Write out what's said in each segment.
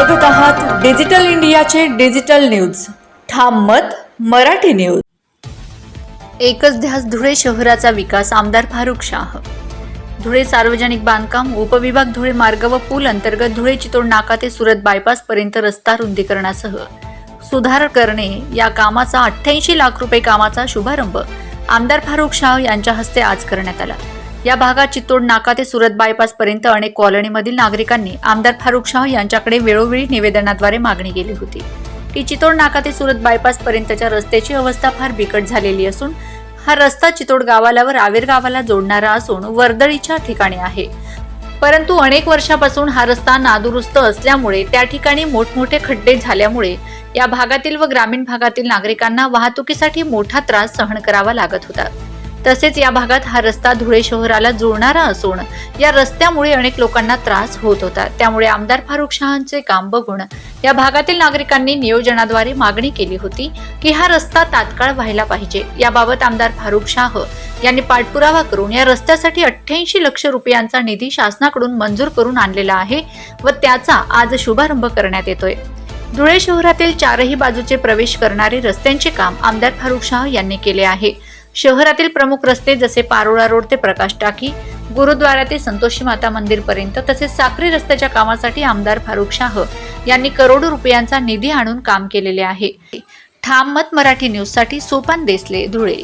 बघत आहात डिजिटल इंडियाचे डिजिटल न्यूज. ठाम मत मराठी न्यूज. एकच ध्यास धुळे शहराचा विकास आमदार फारुख शाह. धुळे सार्वजनिक बांधकाम उपविभाग धुळे मार्ग व पूल अंतर्गत धुळे चितोड नाका ते सुरत बायपास पर्यंत रस्ता रुंदीकरणासह. सुधार करणे या कामाचा अठ्ठ्याऐंशी लाख रुपये कामाचा शुभारंभ आमदार फारुख शाह यांच्या हस्ते आज करण्यात आला. या भागात चित्तोड नाका ते सुरत बायपास पर्यंत अनेक कॉलनीमधील नागरिकांनी आमदार फारुख शाह यांच्याकडे वेळोवेळी निवेदनाद्वारे मागणी केली होती. की चितोड नाका ते सुरत बायपास पर्यंतच्या रस्त्याची अवस्था फार बिकट झालेली असून हा रस्ता चितोड गावाला व रावेर गावाला जोडणारा असून वर्दळीच्या ठिकाणी आहे. परंतु अनेक वर्षापासून हा रस्ता नादुरुस्त असल्यामुळे त्या ठिकाणी मोठमोठे खड्डे झाल्यामुळे या भागातील व ग्रामीण भागातील नागरिकांना वाहतुकीसाठी मोठा त्रास सहन करावा लागत होता. तसेच या भागात हा रस्ता धुळे शहराला जुळणारा असून या रस्त्यामुळे अनेक लोकांना त्रास होत होता. त्यामुळे आमदार फारुख शहांचे काम बघून या भागातील नागरिकांनी नियोजनाद्वारे मागणी केली होती की हा रस्ता तात्काळ व्हायला पाहिजे. याबाबत आमदार फारुख शाह यांनी पाठपुरावा करून या रस्त्यासाठी अठ्ठ्याऐंशी लक्ष रुपयांचा निधी शासनाकडून मंजूर करून आणलेला आहे व त्याचा आज शुभारंभ करण्यात येतोय. धुळे शहरातील चारही बाजूचे प्रवेश करणारे रस्त्यांचे काम आमदार फारुख शाह यांनी केले आहे. शहरातील प्रमुख रस्ते जसे पारोळा रोड ते प्रकाश टाकी गुरुद्वारा ते संतोषी माता मंदिर पर्यंत तसेच साखरी रस्त्याच्या कामासाठी आमदार फारुख शाह यांनी करोडो रुपयांचा निधी आणून काम केलेले आहे. ठाम मत मराठी न्यूजसाठी सोपान देसले धुळे.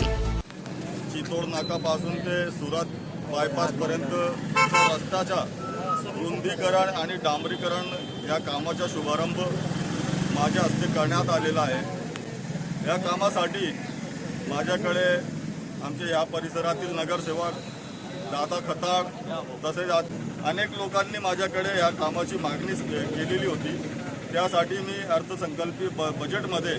चितोड नाकापासून ते सुरत बायपास पर्यंत रस्त्याच्या रुंदीकरण आणि डांबरीकरण या कामाचा शुभारंभ माझ्या हस्ते करण्यात आलेला आहे. या कामासाठी माझ्याकडे आमचे या परिसरातील नगरसेवक दादा खताळ तसेच अनेक लोकांनी माझ्याकडे या कामाची मागणी केलेली होती. त्यासाठी मी अर्थसंकल्पीय ब बजेटमध्ये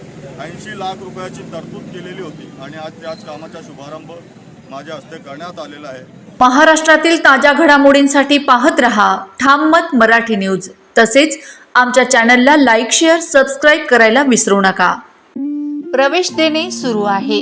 ऐंशी लाख रुपयाची तरतूद केलेली होती आणि आज त्याच कामाचा शुभारंभ माझ्या हस्ते करण्यात आलेला आहे. महाराष्ट्रातील ताज्या घडामोडींसाठी पाहत रहा ठाम मत मराठी न्यूज. तसेच आमच्या चॅनलला लाईक शेअर सबस्क्राईब करायला विसरू नका. प्रवेश देणे सुरू आहे.